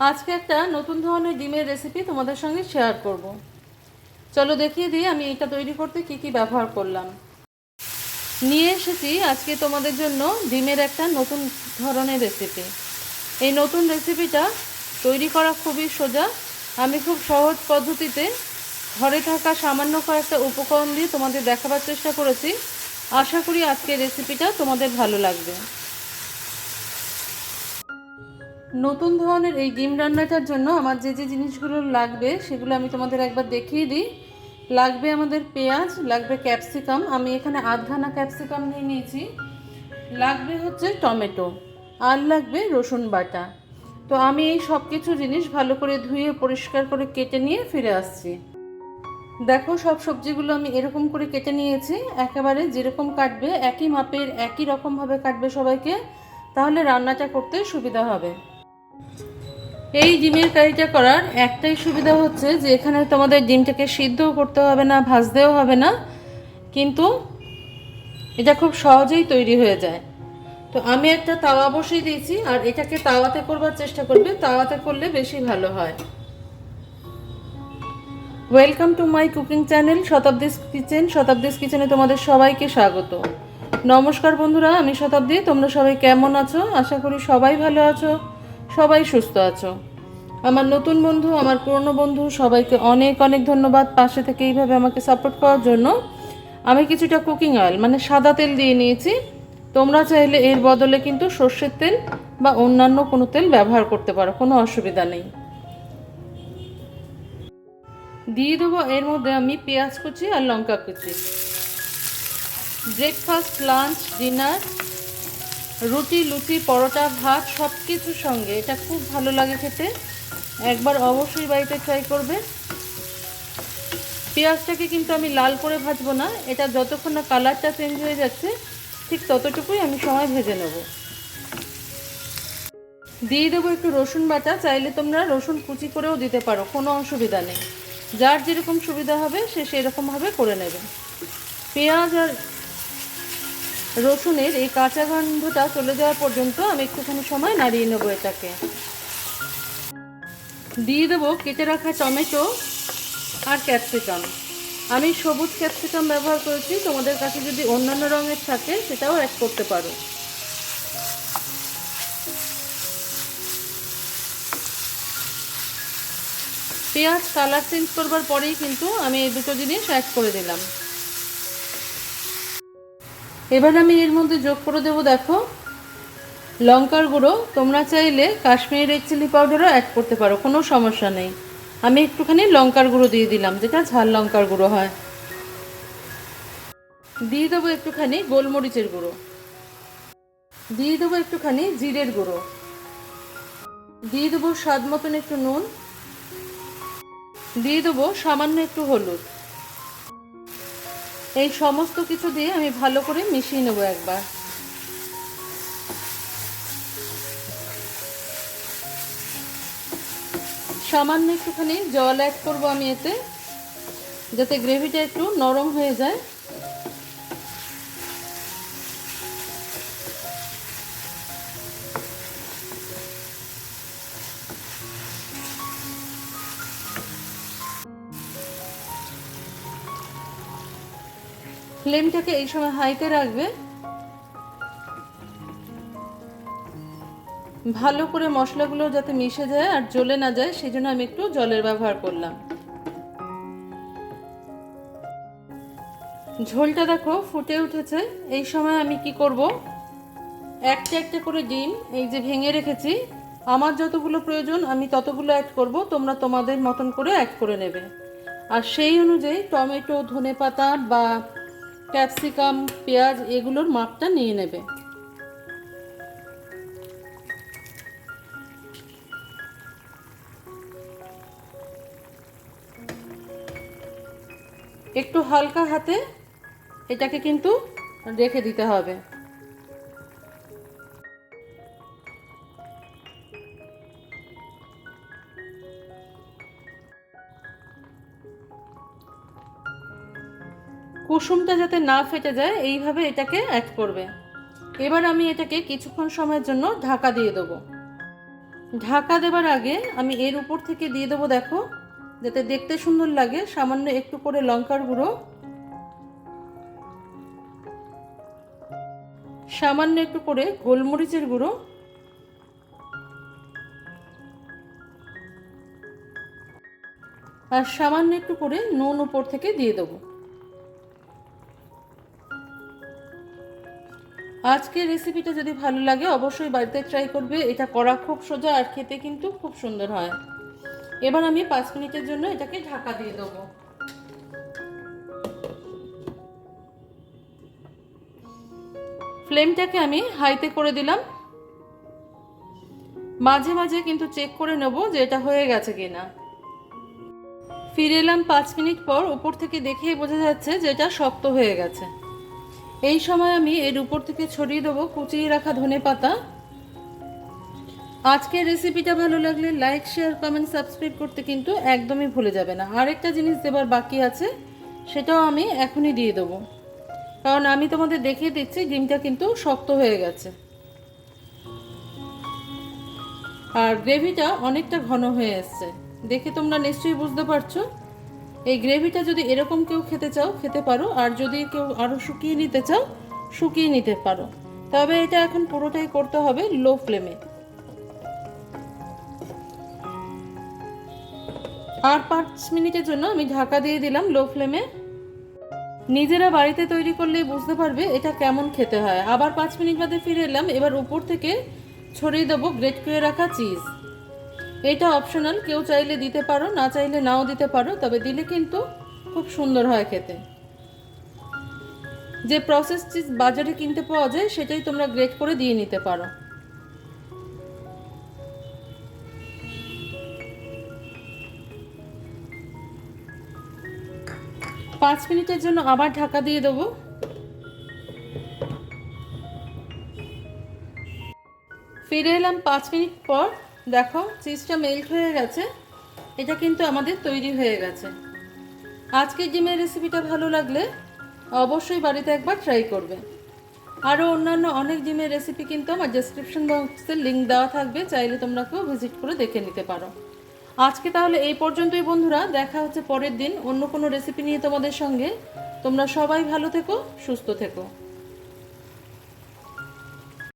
আজকে একটা নতুন ধরনের ডিমের রেসিপি তোমাদের সঙ্গে শেয়ার করব। চলো দেখিয়ে দিই আমি এটা তৈরি করতে কি কি ব্যবহার করলাম। নিয়ে এসেছি আজকে তোমাদের জন্য ডিমের একটা নতুন ধরনের রেসিপি এই নতুন রেসিপিটা তৈরি করা খুবই সোজা। আমি খুব সহজ পদ্ধতিতে ঘরে থাকা সামান্য কয়েকটা উপকরণ দিয়ে তোমাদের দেখাবার চেষ্টা করেছি। আশা করি আজকের রেসিপিটা তোমাদের ভালো লাগবে। নতুন ধরনের এই ডিম রান্নাটার জন্য আমার যে যে জিনিসগুলো লাগবে, সেগুলো আমি তোমাদের একবার দেখিয়ে দিই। লাগবে আমাদের পেঁয়াজ, লাগবে ক্যাপসিকাম। আমি এখানে আধখানা ক্যাপসিকাম নিয়ে নিয়েছি। লাগবে হচ্ছে টমেটো আর লাগবে রসুন বাটা। তো আমি এই সব কিছু জিনিস ভালো করে ধুয়ে, পরিষ্কার করে কেটে নিয়ে ফিরে আসছি। দেখো, সব সবজিগুলো আমি এরকম করে কেটে নিয়েছি। একেবারে যেরকম কাটবে, একই মাপের, একই রকমভাবে কাটবে সবাইকে। তাহলে রান্নাটা করতে সুবিধা হবে। এই ডিমের কারিটা করার একটাই সুবিধা হচ্ছে যে এখানে তোমাদের ডিমটাকে সিদ্ধও করতে হবে না, ভাজতেও হবে না, কিন্তু এটা খুব সহজেই তৈরি হয়ে যায়। তো আমি একটা তাওয়া বসিয়ে দিয়েছি, আর এটাকে তাওয়াতে করবার চেষ্টা করবে, তাওয়াতে করলে বেশি ভালো হয়। Welcome to my cooking channel Shatabdi's kitchen Shatabdi's কিচেনে তোমাদের সবাইকে স্বাগত। নমস্কার বন্ধুরা, আমি শতাব্দী, তোমরা সবাই কেমন আছো? আশা করি সবাই ভালো আছো। সবাই সুস্থ আছো। আমার নতুন বন্ধু, আমার পুরনো বন্ধু, সবাইকে অনেক অনেক ধন্যবাদ পাশে থেকে এইভাবে আমাকে সাপোর্ট করার জন্য। আমি কিছুটা কুকিং অয়েল মানে সাদা তেল দিয়ে নিয়েছি। তোমরা চাইলে এর বদলে কিন্তু সর্ষের তেল বা অন্যান্য কোনো তেল ব্যবহার করতে পারো, কোনো অসুবিধা নেই। দিয়ে দেবো এর মধ্যে আমি পেঁয়াজ কুচি আর লঙ্কা কুচি। ব্রেকফাস্ট লাঞ্চ ডিনার রুটি, লুচি, পরোটা, ভাত সব কিছুর সঙ্গে। এটা খুব ভালো লাগে খেতে। একবার অবশ্যই বাড়িতে ট্রাই করবে। পেঁয়াজটাকে কিন্তু আমি লাল করে ভাজবো না। এটা যতক্ষণ না কালারটা চেঞ্জ হয়ে যাচ্ছে, ঠিক ততটুকুই আমি সময় ভেজে নেব। দিয়ে দেবো একটু রসুন বাটা। চাইলে তোমরা রসুন কুচি করেও দিতে পারো, কোনো অসুবিধা নেই। যার যেরকম সুবিধা হবে, সে সেরকমভাবে করে নেবে। পেঁয়াজ আর রসুনের এই কাঁচা গন্ধটা চলে যাওয়া পর্যন্ত আমি একটুখানি সময় নাড়িয়ে নেব এটাকে। দিয়ে দেবো কেটে রাখা টমেটো আর ক্যাপসিকাম। আমি সবুজ ক্যাপসিকাম ব্যবহার করেছি, তোমাদের কাছে যদি অন্যান্য রঙের থাকে সেটাও অ্যাড করতে পারো। পেঁয়াজ কালার চেঞ্জ করবার পরেই কিন্তু আমি এই দুটো জিনিস অ্যাড করে দিলাম। এবার আমি এর মধ্যে যোগ করে দেবো, দেখো। লঙ্কার গুঁড়ো, তোমরা চাইলে কাশ্মীরি রেড চিলি পাউডারও অ্যাড করতে পারো, কোনো সমস্যা নেই। আমি একটুখানি লঙ্কার গুঁড়ো দিয়ে দিলাম, যেটা ঝাল লঙ্কার গুঁড়ো হয়। দিয়ে দেবো একটুখানি গোলমরিচের গুঁড়ো। দিয়ে দেবো একটুখানি জিরের গুঁড়ো। দিয়ে দেবো স্বাদ মতন একটু নুন। দিয়ে দেবো সামান্য একটু হলুদ। এই সমস্ত কিছু দিয়ে আমি ভালো করে মিশিয়ে নেব একবার। সামান্য একটুখানি জল অ্যাড করব আমি এতে, যাতে গ্রেভিটা একটু নরম হয়ে যায়। ফ্লেমটাকে এই সময় হাইতে রাখবে। ভালো করে মশলাগুলো যাতে মিশে যায় আর জ্বলে না যায় সেই জন্য আমি একটু জলের ব্যবহার করলাম। ঝোলটা দেখো ফুটে উঠেছে। এই সময় আমি কি করব? একটা একটা করে ডিম এই যে ভেঙে রেখেছি। আমার যতগুলো প্রয়োজন, আমি ততগুলো অ্যাড করব। তোমরা তোমাদের মতন করে অ্যাড করে নেবে। আর সেই অনুযায়ী টমেটো ধনে পাতা বা ক্যাপসিকাম পেঁয়াজ এগুলোর মাপটা নিয়ে নেবে। একটু হালকা হাতে এটাকে কিন্তু রেখে দিতে হবে। কুসুমটা যাতে না ফেটে যায়, এইভাবে এটাকে অ্যাড করবে। এবার আমি এটাকে কিছুক্ষণ সময়ের জন্য ঢাকা দিয়ে দেবো। ঢাকা দেবার আগে আমি এর উপর থেকে দিয়ে দেবো, দেখো, যাতে দেখতে সুন্দর লাগে। সামান্য একটু করে লঙ্কার গুঁড়ো। সামান্য একটু করে গোলমরিচের গুঁড়ো। আর সামান্য একটু করে নুন উপর থেকে দিয়ে দেবো। আজকের রেসিপিটা যদি ভালো লাগে, অবশ্যই বাড়িতে ট্রাই করবে। এটা করা খুব সোজা আর খেতে কিন্তু খুব সুন্দর হয়। এবার আমি পাঁচ মিনিটের জন্য এটাকে ঢাকা দিয়ে দেবো। ফ্লেমটাকে আমি হাইতে করে দিলাম। মাঝে মাঝে কিন্তু চেক করে নেব যে এটা হয়ে গেছে কিনা। ফিরে এলাম পাঁচ মিনিট পর, উপর থেকে দেখেই বোঝা যাচ্ছে যে এটা শক্ত হয়ে গেছে। এই সময় আমি এর উপর থেকে ছড়িয়ে দেবো, কুচিয়ে রাখা ধনে পাতা। আজকের রেসিপিটা ভালো লাগলে লাইক শেয়ার কমেন্ট সাবস্ক্রাইব করতে কিন্তু একদমই ভুলে যাবে না। আরেকটা জিনিস দেবার বাকি আছে, সেটাও আমি এখনই দিয়ে দেবো। কারণ আমি তোমাদের দেখিয়ে দিচ্ছি, ডিমটা কিন্তু শক্ত হয়ে গেছে। আর গ্রেভিটা অনেকটা ঘন হয়ে এসছে। দেখে তোমরা নিশ্চয়ই বুঝতে পারছ। এই গ্রেভিটা যদি এরকম কেউ খেতে চাও, খেতে পারো। আর যদি কেউ আরও শুকিয়ে নিতে চাও, শুকিয়ে নিতে পারো। তবে এটা এখন পুরোটাই করতে হবে লো ফ্লেমে। আর পাঁচ মিনিটের জন্য আমি ঢাকা দিয়ে দিলাম লো ফ্লেমে। নিজেরা বাড়িতে তৈরি করলেই বুঝতে পারবে এটা কেমন খেতে হয়। আবার পাঁচ মিনিট বাদে ফিরে এলাম। এবার উপর থেকে ছড়িয়ে দেবো গ্রেট করে রাখা চিজ। এটা অপশনাল কেউ চাইলে দিতে পারো, না চাইলে নাও দিতে পারো, তবে দিলে কিন্তু খুব সুন্দর হয় খেতে। যে প্রসেস চিজ বাজারে কিনতে পাওয়া যায়, সেটাই তোমরা গ্রেট করে দিয়ে নিতে পারো। পাঁচ মিনিটের জন্য আবার ঢাকা দিয়ে দেবো। ফিরে এলাম পাঁচ মিনিট পর। দেখো চিজটা মেল্ট হয়ে গেছে। এটা কিন্তু আমাদের তৈরি হয়ে গেছে। আজকের ডিমের রেসিপিটা ভালো লাগলে অবশ্যই বাড়িতে একবার ট্রাই করবে। আরও অন্যান্য অনেক ডিমের রেসিপি কিন্তু আমার ডেসক্রিপশন বক্সে লিঙ্ক দেওয়া থাকবে। চাইলে তোমরা কেউ ভিজিট করে দেখে নিতে পারো। আজকে তাহলে এই পর্যন্তই বন্ধুরা। দেখা হচ্ছে পরের দিন অন্য কোনো রেসিপি নিয়ে তোমাদের সঙ্গে। তোমরা সবাই ভালো থেকো, সুস্থ থেকো।